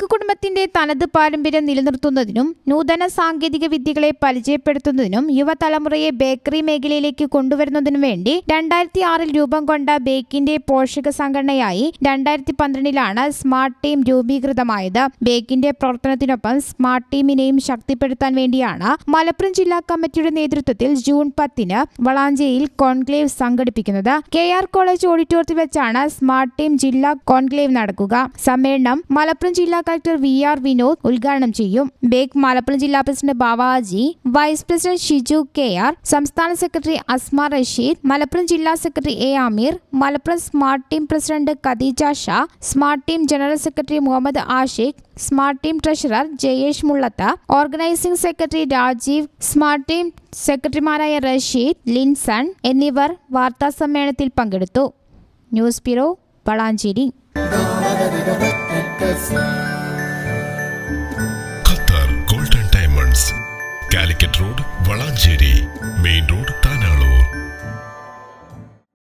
Bake കുടുംബത്തിന്റെ തനത് പാരമ്പര്യം നിലനിർത്തുന്നതിനും നൂതന സാങ്കേതിക വിദ്യകളെ പരിചയപ്പെടുത്തുന്നതിനും യുവതലമുറയെ ബേക്കറി മേഖലയിലേക്ക് കൊണ്ടുവരുന്നതിനും വേണ്ടി രണ്ടായിരത്തി ആറിൽ രൂപം കൊണ്ട ബേക്കിന്റെ പോഷക സംഘടനയായി രണ്ടായിരത്തി പന്ത്രണ്ടിലാണ് സ്മാർട്ട് ടീം രൂപീകൃതമായത്. ബേക്കിന്റെ പ്രവർത്തനത്തിനൊപ്പം സ്മാർട്ട് ടീമിനെയും ശക്തിപ്പെടുത്താൻ വേണ്ടിയാണ് മലപ്പുറം ജില്ലാ കമ്മിറ്റിയുടെ നേതൃത്വത്തിൽ ജൂൺ പത്തിന് വളാഞ്ചേരിയിൽ കോൺക്ലേവ് സംഘടിപ്പിക്കുന്നത്. കെ ആർ കോളേജ് ഓഡിറ്റോറിയത്തിൽ വെച്ചാണ് സ്മാർട്ട് ടീം ജില്ലാ കോൺക്ലേവ് നടക്കുക. സമ്മേളനം മലപ്പുറം ജില്ലാ കളക്ടർ വി ആർ വിനോദ് ഉദ്ഘാടനം ചെയ്യും. ബേക്ക് മലപ്പുറം ജില്ലാ president Bavaji vice president Shiju K R സംസ്ഥാന സെക്രട്ടറി അസ്മ റഷീദ് മലപ്പുറം ജില്ലാ secretary A Amir Malappuram smart team president Khadeeja Sha smart team general secretary Muhammad Ashiq smart team treasurer Jayesh Mullatha organizing secretary Rajeev smart team സെക്രട്ടറിമാരായ റഷീദ് ലിൻസൺ എന്നിവർ വാർത്താ സമ്മേളനത്തിൽ പങ്കെടുത്തു. News bureau Valanchery. Qatar